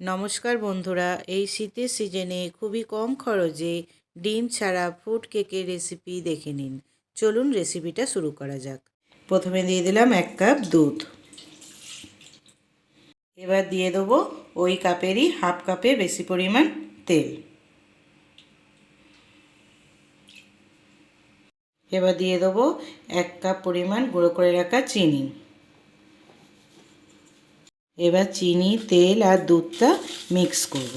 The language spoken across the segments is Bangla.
নমস্কার বন্ধুরা, এই শীতের সিজনে খুবই কম খরচে ডিম ছাড়া ফুড কেকের রেসিপি দেখে নিন। চলুন রেসিপিটা শুরু করা যাক। প্রথমে দিয়ে দিলাম এক কাপ দুধ। এবার দিয়ে দেবো ওই কাপেরই হাফ কাপে বেশি পরিমাণ তেল। এবার দিয়ে দেবো এক কাপ পরিমাণ গুঁড়ো করে রাখা চিনি। এবার চিনি, তেল আর দুধটা মিক্স করব।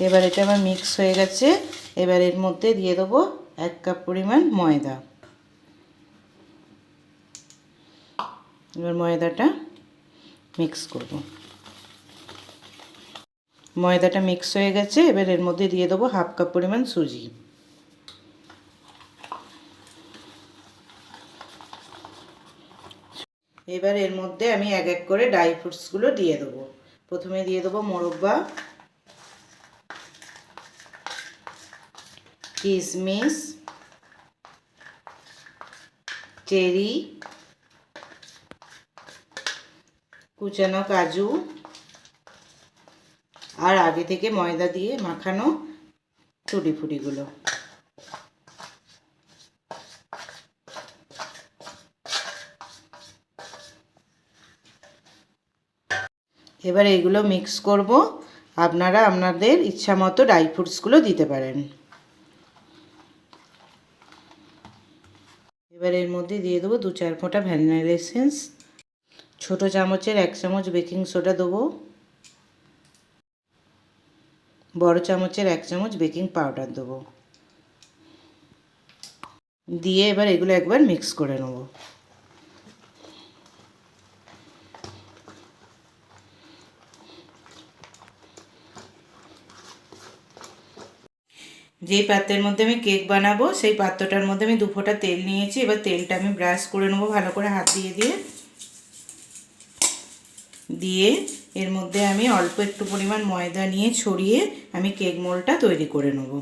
এবার এটা আমার মিক্স হয়ে গেছে। এবার এর মধ্যে দিয়ে দেবো এক কাপ পরিমাণ ময়দা। এবার ময়দাটা মিক্স করব। ময়দাটা মিক্স হয়ে গেছে। এবার এর মধ্যে দিয়ে দেবো হাফ কাপ পরিমাণ সুজি। এবার এর মধ্যে আমি এক এক করে ড্রাই ফ্রুটসগুলো দিয়ে দেবো। প্রথমে দিয়ে দেবো মোরব্বা কিশমিশ চেরি, কুচানো কাজু, আর আগে থেকে ময়দা দিয়ে মাখানো টুটি ফুটিগুলো এবার এগুলো মিক্স করব। আপনারা আপনাদের ইচ্ছা মতো ড্রাই ফ্রুটসগুলো দিতে পারেন। এবার এর মধ্যে দিয়ে দেবো দু চার ফোঁটা ভ্যানিলা এসেন্স ছোটো চামচের এক চামচ বেকিং সোডা দেবো। বড় চামচের এক চামচ বেকিং পাউডার দেবো। দিয়ে এবার এগুলো একবার মিক্স করে নেব। যেই পাত্রের মধ্যে আমি কেক বানাবো, সেই পাত্রটার মধ্যে আমি দু ফোঁটা তেল নিয়েছি। এবার তেলটা আমি ব্রাশ করে নেব, ভালো করে হাত দিয়ে দিয়ে। দিয়ে এর মধ্যে আমি অল্প একটু পরিমাণ ময়দা নিয়ে ছড়িয়ে আমি কেক মোলটা তৈরি করে নেব।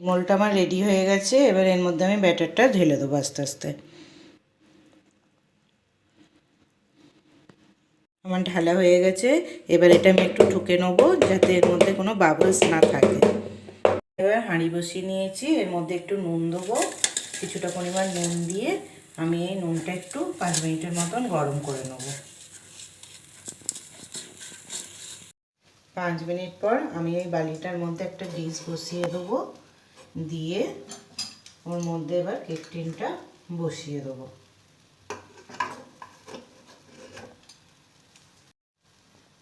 মোলটা আমার রেডি হয়ে গেছে। এবার এর মধ্যে আমি ব্যাটারটা ঢেলে দেবো আস্তে আস্তে। আমার ঢালা হয়ে গেছে। এবার এটা আমি একটু ঠুকে নেব যাতে এর মধ্যে কোনো বাবলস না থাকে। এবার হাঁড়ি বসিয়ে নিয়েছি। এর মধ্যে একটু নুন দেবো। কিছুটা পরিমাণ নুন দিয়ে আমি এই নুনটা একটু পাঁচ মিনিটের মতন গরম করে নেব। পাঁচ মিনিট পর আমি এই বালিটার মধ্যে একটা ডিশ বসিয়ে দেবো। দিয়ে ওর মধ্যে এবার কেক টিনটা বসিয়ে দেবো।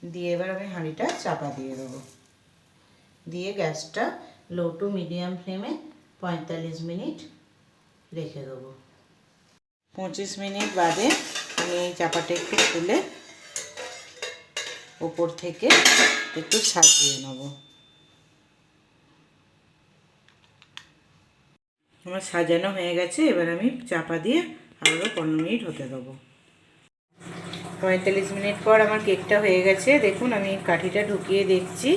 দিয়ে এবার আমি হাঁড়িটা চাপা দিয়ে দেবো। দিয়ে গ্যাসটা লো টু মিডিয়াম ফ্লেমে পঁয়তাল্লিশ মিনিট রেখে দেবো। পঁচিশ মিনিট বাদে আমি এই চাপাটা একটু খুলে ওপর থেকে একটু সাজিয়ে নেব। আমার সাজানো হয়ে গেছে, এবার আমি চাপা দিয়ে আরও পনেরো মিনিট হতে দেবো। পঁয়তাল্লিশ মিনিট পর আমার কেকটা হয়ে গেছে। দেখুন, আমি কাঠিটা ঢুকিয়ে দেখছি।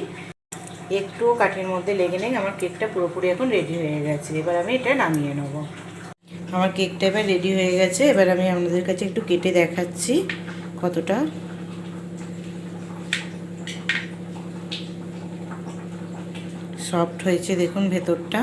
একটু কাঠির মধ্যে লেগে নেই। আমার কেকটা পুরোপুরি এখন রেডি হয়ে গেছে। এবার আমি এটা নামিয়ে নেব। আমার কেকটা এবার রেডি হয়ে গেছে। এবার আমি আপনাদের কাছে একটু কেটে দেখাচ্ছি কতটা। সফট হয়েছে, দেখুন ভেতরটা।